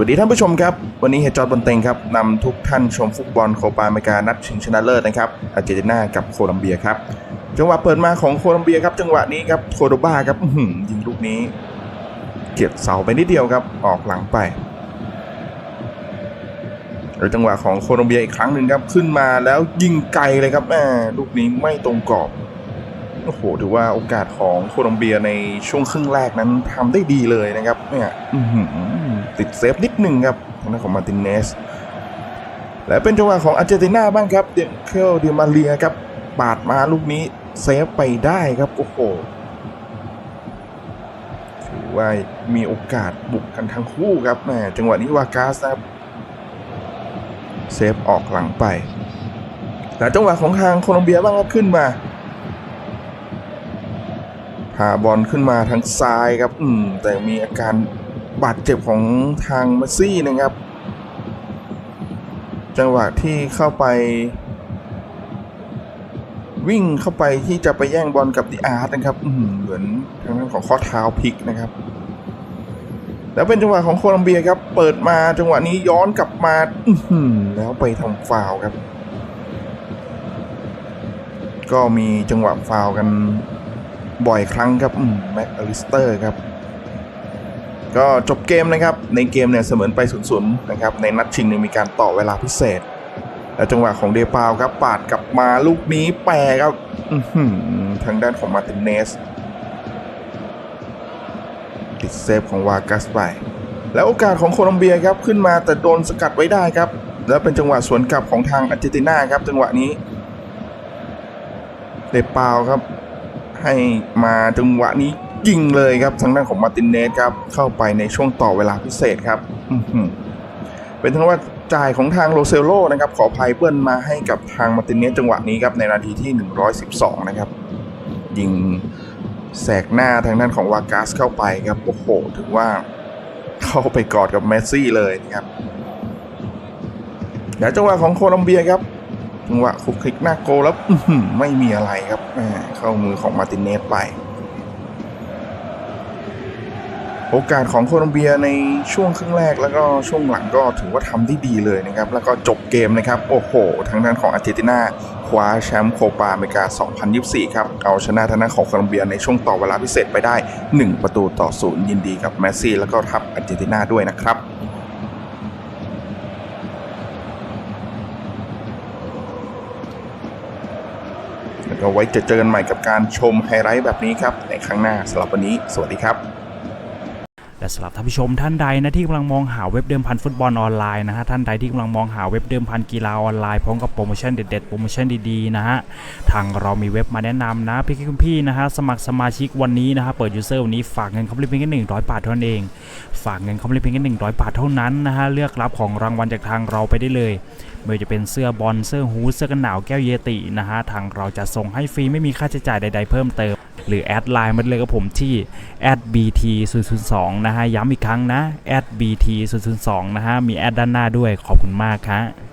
สวัสดีท่านผู้ชมครับ วันนี้เฮจอร์ดบนเต็งครับนำทุกท่านชมฟุตบอลโคปาอเมริกานัดชิงชนะเลิศนะครับอาร์เจนตินากับโคลัมเบียครับ จังหวะเปิดมาของโคลัมเบียครับ จังหวะนี้ครับโคโดบ้าครับยิงลูกนี้เกียดเสาไปนิดเดียวครับ ออกหลังไปแล้วจังหวะของโคลัมเบียอีกครั้งหนึ่งครับ ขึ้นมาแล้วยิงไกลเลยครับแมลูกนี้ไม่ตรงกรอบ โอ้โหถือว่าโอกาสของโคลอมเบียในช่วงครึ่งแรกนั้นทำได้ดีเลยนะครับเนี่ยติดเซฟนิดหนึ่งครับทางด้านของมาตินเนสและเป็นจังหวะของอาร์เจนตินาบ้างครับเดเคลเดียมาเรียครับปาดมาลูกนี้เซฟไปได้ครับโอ้โหถือว่ามีโอกาสบุกกันทั้งคู่ครับแหมจังหวะนี้วากาสครับเซฟออกหลังไปแต่จังหวะของทางโคลอมเบียบ้างครับขึ้นมา พาบอลขึ้นมาทางซ้ายครับ อืม แต่มีอาการบาดเจ็บของทางเมสซี่นะครับ จังหวะที่เข้าไป วิ่งเข้าไปที่จะไปแย่งบอลกับดิอาร์ตนะครับอืมเหมือนทางด้านของข้อเท้าพลิกนะครับ แล้วเป็นจังหวะของโคลัมเบียครับ เปิดมาจังหวะนี้ย้อนกลับมาอืแล้วไปทำฟาวครับ ก็มีจังหวะฟาวกัน บ่อยครั้งครับแม็กอลิสเตอร์ครับ ก็จบเกมนะครับ ในเกมเนี่ยเสมอไป0ูนย์นะครับ ในนัดชิงเนี่ยมีการต่อเวลาพิเศษ แล้วจังหวะของเดปาวครับ ปาดกลับมาลูกนี้แปรครับทางด้านของมาตินเนสติดเซฟของวากัสไป แล้วโอกาสของโคลอมเบียครับขึ้นมาแต่โดนสกัดไว้ได้ครับ แล้วเป็นจังหวะสวนกลับของทางอาร์เจนตินาครับจังหวะนี้เดปาวครับ ให้มาจังหวะนี้ยิงเลยครับทางด้านของมาตินเนสครับเข้าไปในช่วงต่อเวลาพิเศษครับเป็นทั้งว่าจ่ายของทางโรเซโลนะครับขอภัยเปิ้ลมาให้กับทางมาตินเนสจังหวะนี้ครับในนาทีที่ 112 นะครับ ยิงแสกหน้าทางด้านของวากาสเข้าไปครับโอ้โหถือว่าเข้าไปกอดกับเมสซี่เลยนะครับเดี๋ยวจังหวะของโคลัมเบียครับ จังหวะคุกคลิกหน้าโกลแล้วไม่มีอะไรครับเข้ามือของมาตินเนสไป โอกาสของโคลอมเบียในช่วงครึ่งแรกแล้วก็ช่วงหลังก็ถือว่าทำได้ดีเลยนะครับ แล้วก็จบเกมนะครับ โอ้โห ทางด้านของอาร์เจนตินาคว้าแชมป์โคปาอเมริกา 2024 ครับ เอาชนะทางด้านของโคลอมเบียในช่วงต่อเวลาพิเศษไปได้ 1 ประตูต่อศูนย์ยินดีกับแมสซี่ แล้วก็ทัพอาร์เจนตินาด้วยนะครับ แล้ว ก็ไว้จะเจอกันใหม่กับการชมไฮไลท์แบบนี้ครับ ในครั้งหน้าสำหรับวันนี้ สวัสดีครับ และสำหรับท่านผู้ชมท่านใดนะที่กำลังมองหาเว็บเดิมพันฟุตบอลออนไลน์นะฮะท่านใดที่กำลังมองหาเว็บเดิมพันกีฬาออนไลน์พร้อมกับโปรโมชั่นเด็ดๆโปรโมชั่นดีๆนะฮะทางเรามีเว็บมาแนะนำนะพี่คุณพี่นะฮะสมัครสมาชิกวันนี้นะฮะเปิดยูเซอร์วันนี้ฝากเงินคอมพลีทเพียงแค่หนึ่งร้อยบาทเท่านั้นเอง ฝากเงินคอมพลีทเพียงแค่หนึ่งร้อยบาทเท่านั้นนะฮะเลือกรับของรางวัลจากทางเราไปได้เลย ไม่ว่าจะเป็นเสื้อบอลเสื้อฮูดเสื้อกันหนาวแก้วเยตินะฮะทางเราจะส่งให้ฟรีไม่มีค่าใช้จ่ายใดๆเพิ่มเติม หรือแอดไลน์มาเลยกับผมที่ @bt 0 0 2นะฮะย้ำอีกครั้งนะ @bt 0 0 2นะฮะมีแอดด้านหน้าด้วยขอบคุณมากครับ